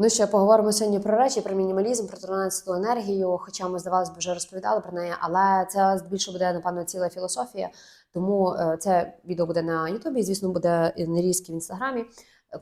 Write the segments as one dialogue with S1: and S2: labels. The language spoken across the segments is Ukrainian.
S1: Ну ще поговоримо сьогодні про речі, про мінімалізм, про 13-ту енергію. Хоча ми здавалось би вже розповідали про неї, але це більше буде напевно ціла філософія. Тому е, це відео буде на Ютубі. Звісно, буде і нарізки в інстаграмі.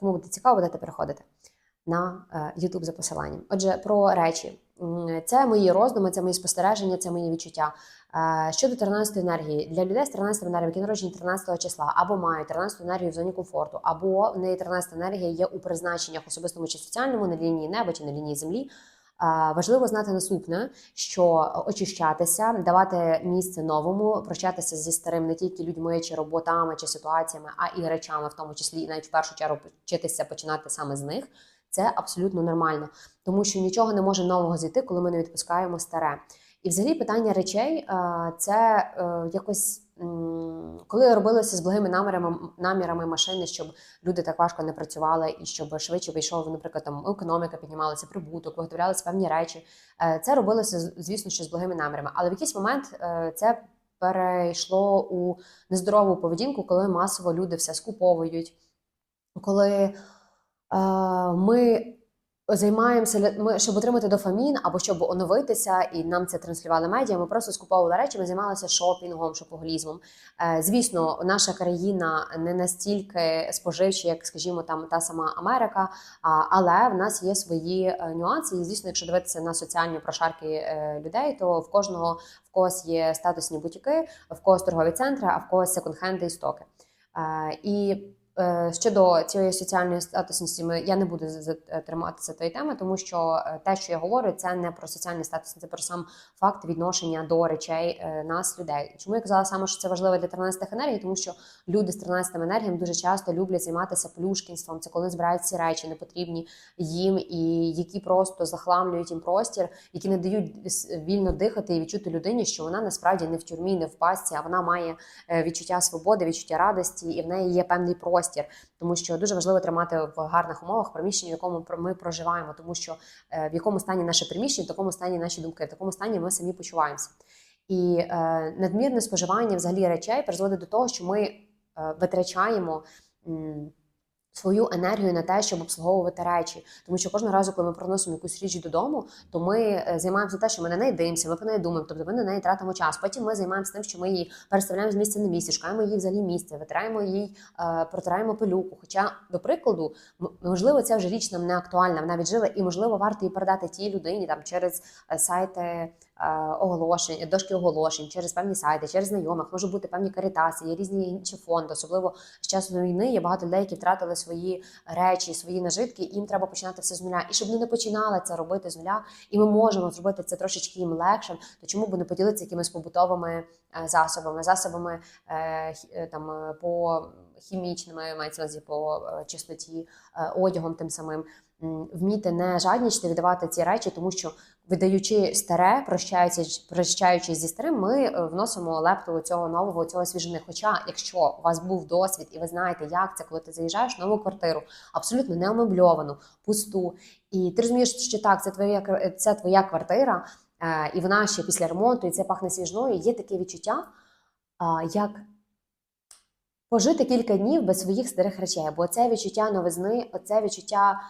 S1: Кому буде цікаво, будете переходити на Ютуб за посиланням. Отже, про речі. Це мої роздуми, це мої спостереження, це мої відчуття. Е, Щодо 13 енергії, для людей з 13 енергією, які народжені 13 числа, або мають 13 енергію в зоні комфорту, або в неї 13 енергія є у призначеннях особистому чи соціальному на лінії неба чи на лінії землі. Е, Важливо знати наступне, що очищатися, давати місце новому, прощатися зі старим не тільки людьми чи роботами чи ситуаціями, а і речами, в тому числі і навіть в першу чергу вчитися починати саме з них. Це абсолютно нормально, тому що нічого не може нового зійти, коли ми не відпускаємо старе. І взагалі питання речей е, це е, якось коли робилося з благими намірами, намірами машини, щоб люди так важко не працювали і щоб швидше вийшов, наприклад, там економіка піднімалася, прибуток, виготовлялися певні речі. Е, Це робилося, звісно, що з благими намірами. Але в якийсь момент це перейшло у нездорову поведінку, коли масово люди все скуповують, коли ми займаємося ми, щоб отримати дофамін або щоб оновитися, і нам це транслювали медіа. Ми просто скуповували речі, ми займалися шопінгом, шопоголізмом. Е, звісно, наша країна не настільки споживча, як, скажімо, там та сама Америка, але в нас є свої е, нюанси. І звісно, якщо дивитися на соціальні прошарки е, людей, то в кожного в когось є статусні бутіки, в когось торгові центри, а в когось секонд-хенди і стоки. Е, і Е, Щодо цієї соціальної статусності, я не буду з- триматися тої теми, тому що е, те, що я говорю, це не про соціальний статус, це про сам факт відношення до речей е, нас, людей. Чому я казала саме, що це важливо для 13 енергій? Тому що люди з 13 енергіями дуже часто люблять займатися плюшкінством. Це коли збирають ці речі, непотрібні їм, і які просто захламлюють їм простір, які не дають вільно дихати і відчути людині, що вона насправді не в тюрмі, не в пастці, а вона має е, відчуття свободи, відчуття радості, і в неї є певний простір. Тому що дуже важливо тримати в гарних умовах приміщення, в якому ми проживаємо, тому що е, в якому стані наше приміщення, в такому стані наші думки, в такому стані ми самі почуваємося. І е, надмірне споживання взагалі речей призводить до того, що ми е, витрачаємо. м, Свою енергію на те, щоб обслуговувати речі, тому що кожного разу, коли ми приносимо якусь річ додому, то ми е, займаємося те, що ми на неї дивимося, ми про неї думаємо, тобто ми на неї тратимо час. Потім ми займаємося тим, що ми її переставляємо з місця на місце, шукаємо її взагалі місце, витираємо їй, е, протираємо пилюку. Хоча, до прикладу, можливо, ця вже річ нам не актуальна, вона віджила, і можливо, варто її передати тій людині там через е, сайти оголошень, дошки оголошень, через певні сайти, через знайомих, можуть бути певні карітаси, є різні інші фонди, особливо з часу війни є багато людей, які втратили свої речі, свої нажитки, і їм треба починати все з нуля. І щоб вони не починали це робити з нуля, і ми можемо зробити це трошечки їм легшим, то чому б не поділитися якимись побутовими е, засобами, засобами е, е, там е, по хімічними, мається по е, чистоті, е, одягом тим самим. Вміти не жаднічити, віддавати ці речі, тому що видаючи старе, прощаючись, прощаючись зі старим, ми е, вносимо лепту цього нового, цього свіжини. Хоча, якщо у вас був досвід і ви знаєте, як це, коли ти заїжджаєш в нову квартиру, абсолютно не омебльовану, пусту, і ти розумієш, що так, це твоя кр- це твоя квартира, е, і вона ще після ремонту, і це пахне свіжною. Є таке відчуття, як пожити кілька днів без своїх старих речей, бо це відчуття новизни, оце відчуття.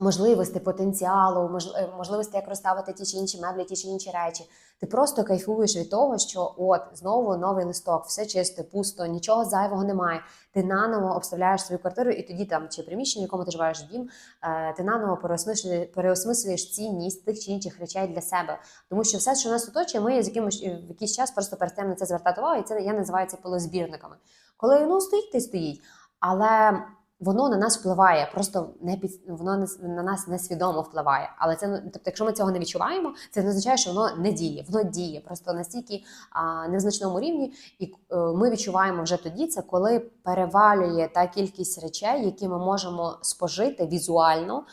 S1: Можливостей, потенціалу, е, можливості, як розставити ті чи інші меблі, ті чи інші речі. Ти просто кайфуєш від того, що от знову новий листок, все чисте, пусто, нічого зайвого немає. Ти наново обставляєш свою квартиру, і тоді там чи приміщення, в якому ти живеш дім, е, ти наново переосмислюєш, переосмислюєш цінність тих чи інших речей для себе. Тому що все, що нас оточує, ми з якимось е, в якийсь час просто перестаємо на це звертати увагу, і це я називаю це полозбірниками. Коли ну стоїть, ти стоїть, але воно на нас впливає, просто не під воно на нас несвідомо впливає. Але це ну, тобто, якщо ми цього не відчуваємо, це не означає, що воно не діє. Воно діє просто настільки а, незначному рівні, і е, ми відчуваємо вже тоді це, коли перевалює та кількість речей, які ми можемо спожити візуально,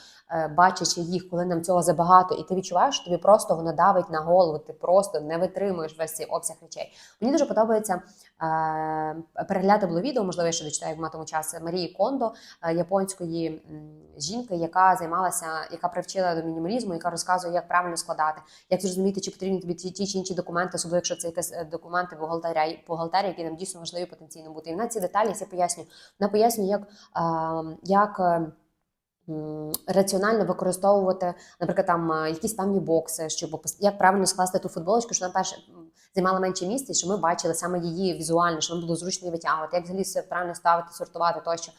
S1: бачачи їх, коли нам цього забагато, і ти відчуваєш, що тобі просто воно давить на голову. Ти просто не витримуєш весь цей обсяг речей. Мені дуже подобається е, перегляди було відео, можливо, я ще дочитаю, як матиму час Марії Кондо, е, японської жінки, яка займалася, яка привчила до мінімалізму, яка розказує, як правильно складати, як зрозуміти, чи потрібні тобі ті, чи інші документи, особливо якщо це якісь е, документи бухгалтерія, бухгалтерії, які нам дійсно важливі потенційно бути. І вона ці деталі все пояснює. Вона пояснює, як, е, як е, м, раціонально використовувати, наприклад, там е, якісь певні бокси, щоб як правильно скласти ту футболочку, що вона перше займала менше місця, що ми бачили саме її візуально, що нам було зручно витягувати, як взагалі все правильно ставити, сортувати тощо.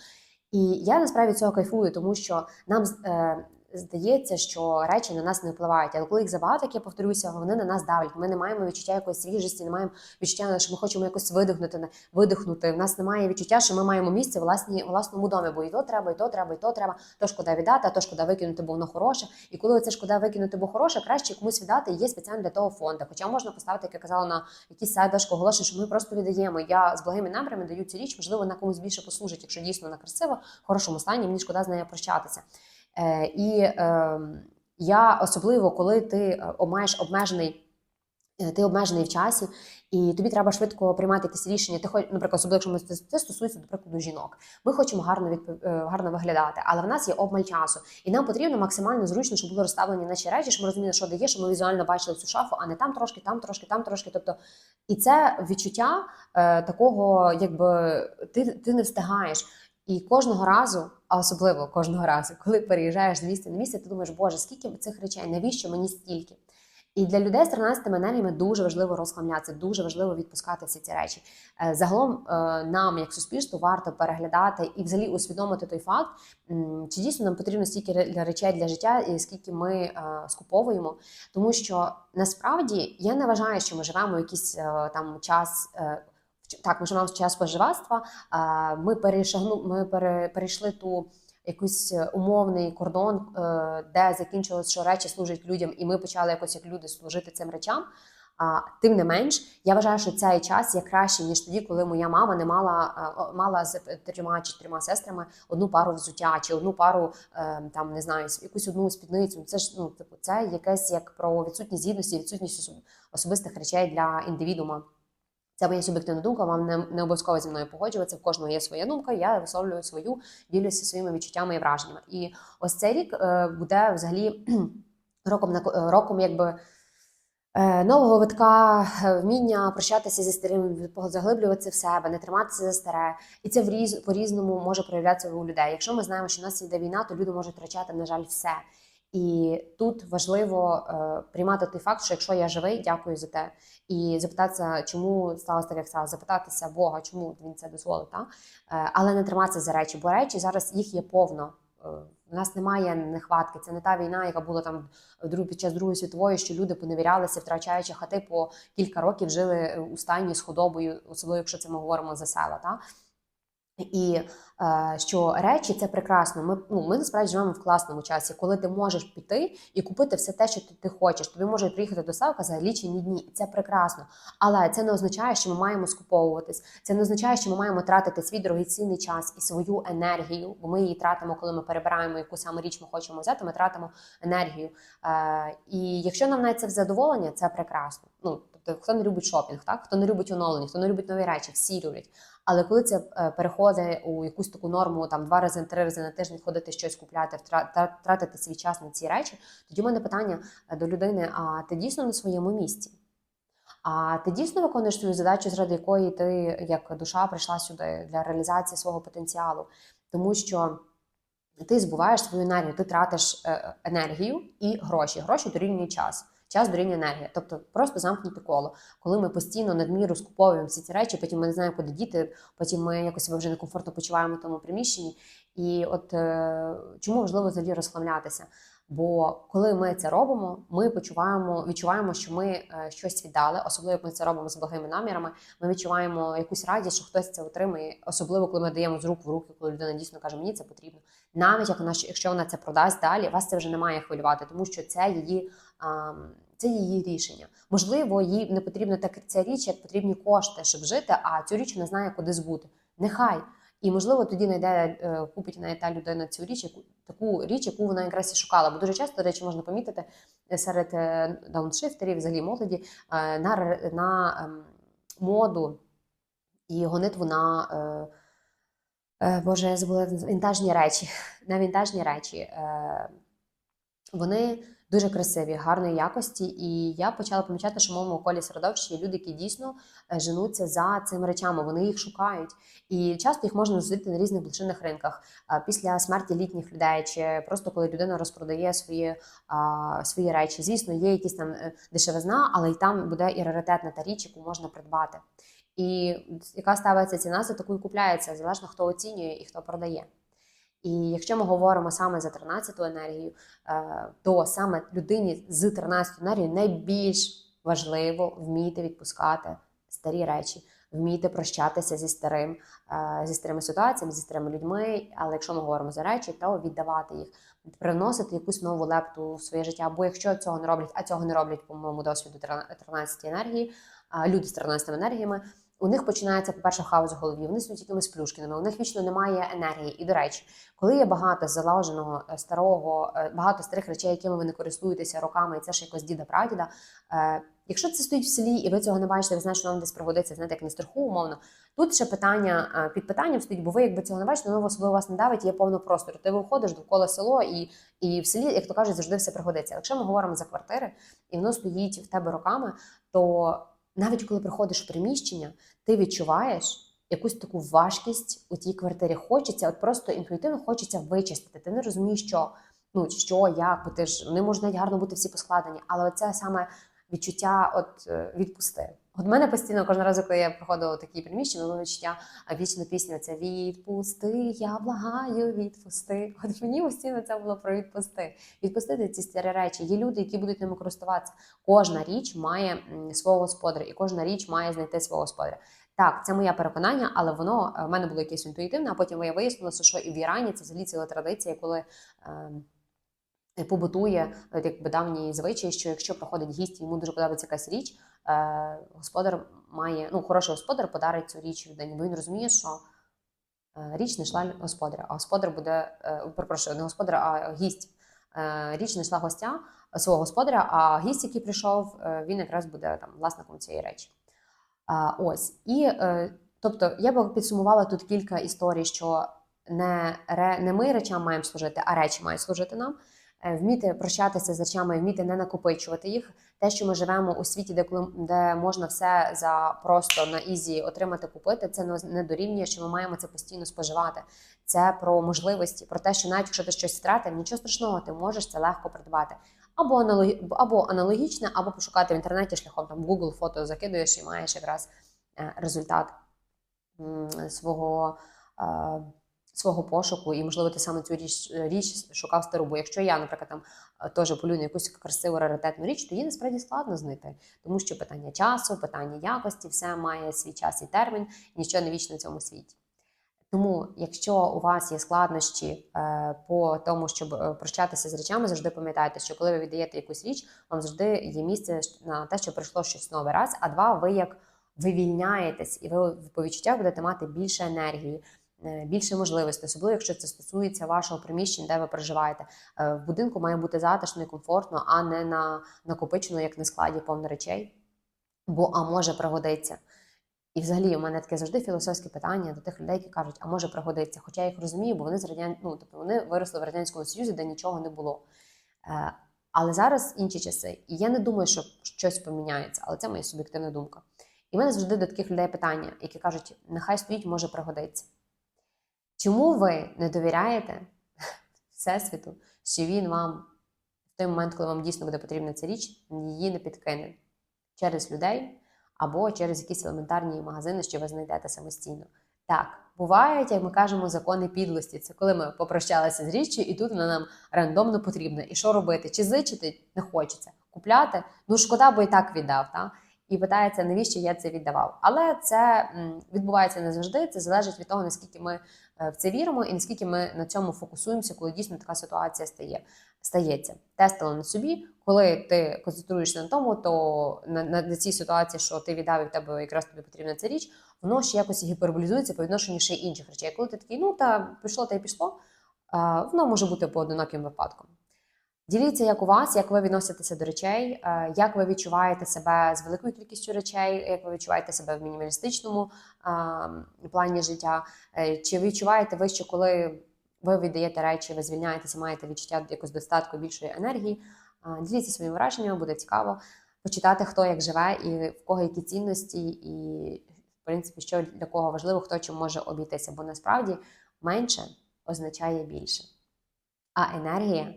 S1: І я насправді цього кайфую, тому що нам е, здається, що речі на нас не впливають. Але коли їх забагато, як я повторюся, вони на нас давлять. Ми не маємо відчуття якоїсь свіжості, не маємо відчуття, що ми хочемо якось видихнути, видихнути. У нас немає відчуття, що ми маємо місце в власному домі, бо і то треба, і то треба, і то треба. То шкода віддати, а то шкода викинути, бо воно хороше. І коли це шкода викинути, бо хороше, краще комусь віддати. Є спеціально для того фонди. Хоча можна поставити, як я казала, на якісь сайдашко оголошення, що ми просто віддаємо. Я з благими намірами даю цю річ, можливо, вона комусь більше послужить, якщо дійсно вона красива, в хорошому стані. Мені шкода з нею прощатися. Е, і е, я особливо, коли ти е, маєш обмежений. е, Ти обмежений в часі, і тобі треба швидко приймати якісь рішення. Ти хоч, наприклад, особливо, якщо ми це, стосується до прикладу жінок. Ми хочемо гарно відпо- е, гарно виглядати, але в нас є обмаль часу, і нам потрібно максимально зручно, щоб були розставлені наші речі, щоб ми розуміли, що де є, що ми візуально бачили цю шафу, а не там трошки, там трошки, там трошки. Тобто, і це відчуття е, такого, якби ти, ти не встигаєш. І кожного разу, а особливо кожного разу, коли переїжджаєш з місця на місце, ти думаєш, боже, скільки цих речей, навіщо мені стільки? І для людей з 13 енергіями дуже важливо розхламлятися, дуже важливо відпускати всі ці речі. Е, Загалом е, нам, як суспільству, варто переглядати і взагалі усвідомити той факт, чи дійсно нам потрібно стільки речей для життя, і скільки ми е, скуповуємо. Тому що насправді я не вважаю, що ми живемо якийсь там час. Так, ми живемо в час споживацтва. Ми перешагну, ми перейшли ту якийсь умовний кордон, е, де закінчилось, що речі служать людям, і ми почали якось як люди служити цим речам. А тим не менш, я вважаю, що цей час є кращий ніж тоді, коли моя мама не мала е, мала з трьома чи трьома сестрами одну пару взуття, чи одну пару е, там не знаю, якусь одну спідницю. Це ж ну типу, це якесь як про відсутність гідності, відсутність особистих речей для індивідуума. Це моя суб'єктивна думка, вам не, не обов'язково зі мною погоджуватися. В кожного є своя думка. Я висловлюю свою, ділюся своїми відчуттями і враженнями. І ось цей рік е, буде взагалі роком на е, роком, якби. е, Нового витка вміння прощатися зі старим, заглиблюватися в себе, не триматися за старе, і це в різ по різному може проявлятися у людей. Якщо ми знаємо, що в нас іде війна, то люди можуть втрачати, на жаль, все. І тут важливо е, приймати той факт, що якщо я живий, дякую за те, і запитатися, чому сталося так, як сталося, запитатися Бога, чому він це дозволив, та? Е, але не триматися за речі, бо речі зараз їх є повно. Е, У нас немає нехватки. Це не та війна, яка була там під час Другої світової, що люди поневірялися, втрачаючи хати по кілька років, жили е, у стайні з худобою, особливо якщо це ми говоримо за села. Та? І е, що речі це прекрасно. Ми ну ми насправді живемо в класному часі, коли ти можеш піти і купити все те, що ти, ти хочеш. Тобі може приїхати доставка за лічені дні, і це прекрасно. Але це не означає, що ми маємо скуповуватись. Це не означає, що ми маємо тратити свій дорогоцінний час і свою енергію, бо ми її тратимо, коли ми перебираємо яку саме річ ми хочемо взяти. Ми тратимо енергію. Е, і якщо нам навіть це в задоволення, це прекрасно. Ну тобто, хто не любить шопінг, так хто не любить оновлення, хто не любить нові речі, всі люблять. Але коли це е, переходить у якусь таку норму, там два рази, три рази на тиждень ходити щось купляти, втра- тра- тратити свій час на ці речі, тоді в мене питання е, до людини: а ти дійсно на своєму місці? А ти дійсно виконуєш свою задачу, заради якої ти, як душа, прийшла сюди для реалізації свого потенціалу? Тому що ти збуваєш свою енергію, ти тратиш е, енергію і гроші. Гроші дорівнює час. Час дорівнює енергія. Тобто просто замкнути коло. Коли ми постійно надміру скуповуємо всі ці речі, потім ми не знаємо, куди діти, потім ми якось себе вже некомфортно почуваємо в тому приміщенні. І от е, чому важливо взагалі розхламлятися? Бо коли ми це робимо, ми почуваємо, відчуваємо, що ми е, щось віддали, особливо як ми це робимо з благими намірами. Ми відчуваємо якусь радість, що хтось це отримає, особливо коли ми даємо з рук в руки, коли людина дійсно каже, мені це потрібно. Навіть як вона якщо вона це продасть далі, вас це вже не має хвилювати, тому що це її. А, це її рішення. Можливо, їй не потрібна так ця річ, як потрібні кошти, щоб жити, а цю річ не знає, куди збути. Нехай. І можливо тоді знайде е, купить навіть та людина цю річ, яку таку річ, яку вона якраз і шукала. Бо дуже часто до речі можна помітити е, серед е, дауншифтерів, взагалі молоді на, на ем, моду і гонитву на Боже, я забула вінтажні речі. На вінтажні речі. Вони дуже красиві, гарної якості. І я почала помічати, що в моєму колі середовища є люди, які дійсно е, женуться за цими речами, вони їх шукають. І часто їх можна зустріти на різних блошиних ринках після смерті літніх людей, чи просто коли людина розпродає свої, свої речі. Звісно, є якісь там е, дешевизна, але й там буде і раритетна та річ, яку можна придбати. І яка ставиться ціна, за таку і купляється, залежно хто оцінює і хто продає. І якщо ми говоримо саме за 13-ту енергію, е, то саме людині з 13 енергією найбільш важливо вміти відпускати старі речі, вміти прощатися зі старим, е, зі старими ситуаціями, зі старими людьми. Але якщо ми говоримо за речі, то віддавати їх, привносити якусь нову лепту в своє життя. Бо якщо цього не роблять, а цього не роблять, по моєму досвіду 13 енергії, люди з 13 енергіями. У них починається, по-перше, хаос в голові. Вони стають якимись плюшкінами, у них вічно немає енергії. І, до речі, коли є багато заложеного е, старого, е, багато старих речей, якими ви не користуєтеся роками, і це ж якось діда прадіда. Е, якщо це стоїть в селі, і ви цього не бачите, ви знаєте, що вам десь пригодиться, знаєте, як на страху, умовно. Тут ще питання під питанням стоїть, бо ви, якби цього не бачите, воно особливо вас не давить, є повно простору. Ти виходиш довкола село, і, і в селі, як то кажуть, завжди все пригодиться. Якщо ми говоримо за квартири, і воно стоїть в тебе роками, то навіть коли приходиш в приміщення, ти відчуваєш якусь таку важкість у тій квартирі. Хочеться, от просто інтуїтивно хочеться вичистити. Ти не розумієш, що ну що, як, бо ти ж вони можуть навіть гарно бути всі поскладені, але це саме відчуття от е, відпусти. От мене постійно кожного разу, коли я проходила такі приміщення, було відчуття вічна пісня це відпусти, я благаю, відпусти. От мені постійно це було про відпусти. Відпустити ці старі речі. Є люди, які будуть ними користуватися. Кожна річ має свого господаря, і кожна річ має знайти свого господаря. Так, це моє переконання, але воно е, в мене було якесь інтуїтивне, а потім я вияснилося, що і в Ірані це взагалі ціла традиція, коли. Е, Побутує якби давній звичай, що якщо приходить гість, йому дуже подобається якась річ, е, господар має, ну, хороший господар подарить цю річ людині, бо він розуміє, що е, річ не йшла господаря, а господар буде, е, перепрошую, не господар, а гість. Е, річ не йшла гостя е, свого господаря, а гість, який прийшов, е, він якраз буде там власником цієї речі. Ось. І е, тобто я би підсумувала тут кілька історій, що не, не ми речам маємо служити, а речі мають служити нам. Е, Вміти прощатися з речами, вміти не накопичувати їх. Те, що ми живемо у світі, де де можна все за просто на ізі отримати, купити, це не- дорівнює, що ми маємо це постійно споживати. Це про можливості, про те, що навіть якщо ти щось втратив, нічого страшного, ти можеш це легко придбати. Або аналогі, або аналогічне, або пошукати в інтернеті шляхом там Google фото закидуєш і маєш якраз е, результат свого. Е, Свого пошуку, і можливо ти саме цю річ річ шукав стару. Бо якщо я, наприклад, там е, теж полюю на якусь красиву раритетну річ, то її насправді складно знайти, тому що питання часу, питання якості, все має свій час і термін, нічого не вічно в цьому світі. Тому, якщо у вас є складнощі е, по тому, щоб е, прощатися з речами, завжди пам'ятайте, що коли ви віддаєте якусь річ, вам завжди є місце на те, що прийшло щось нове раз. А два, ви як вивільняєтесь, і ви по відчуттях будете мати більше енергії. Е, Більше можливостей, особливо якщо це стосується вашого приміщення, де ви проживаєте. Е, В будинку має бути затишно і комфортно, а не на накопичено, як на складі повно речей. Бо а може пригодиться. І взагалі у мене таке завжди філософське питання до тих людей, які кажуть, а може пригодиться. Хоча я їх розумію, бо вони з радян... ну, тобто вони виросли в радянському союзі, де нічого не було. Е, але зараз інші часи, і я не думаю, що щось поміняється, але це моя суб'єктивна думка. І в мене завжди до таких людей питання, які кажуть, нехай стоїть, може пригодиться. Чому ви не довіряєте Всесвіту, що він вам в той момент, коли вам дійсно буде потрібна ця річ, її не підкине через людей або через якісь елементарні магазини, що ви знайдете самостійно. Так, бувають, як ми кажемо, закони підлості. Це коли ми попрощалися з річчю, і тут вона нам рандомно потрібна. І що робити? Чи зичити не хочеться? Купляти? Ну шкода, бо і так віддав. Та? І питається, навіщо я це віддавав. Але це відбувається не завжди. Це залежить від того, наскільки ми е, в це віримо, і наскільки ми на цьому фокусуємося, коли дійсно така ситуація стає. Стається тестила на собі, коли ти концентруєшся на тому, то на, на, на цій ситуації, що ти віддав і в тебе якраз тобі потрібна ця річ, воно ще якось гіперболізується по відношенню ще інших речей. Коли ти такий, ну та пішло, та й пішло, а, воно може бути поодиноким випадком. Діліться, як у вас, як ви відноситеся до речей, е, як ви відчуваєте себе з великою кількістю речей, як ви відчуваєте себе в мінімалістичному плані життя. Е, Чи відчуваєте ви, що коли ви віддаєте речі, ви звільняєтеся, маєте відчуття якось достатку більшої енергії. Діліться своїми враженнями, буде цікаво почитати, хто як живе і в кого які цінності, і в принципі, що для кого важливо, хто чим може обійтися. Бо насправді менше означає більше. А енергія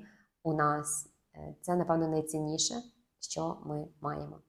S1: у нас е, це, напевно, найцінніше, що ми маємо.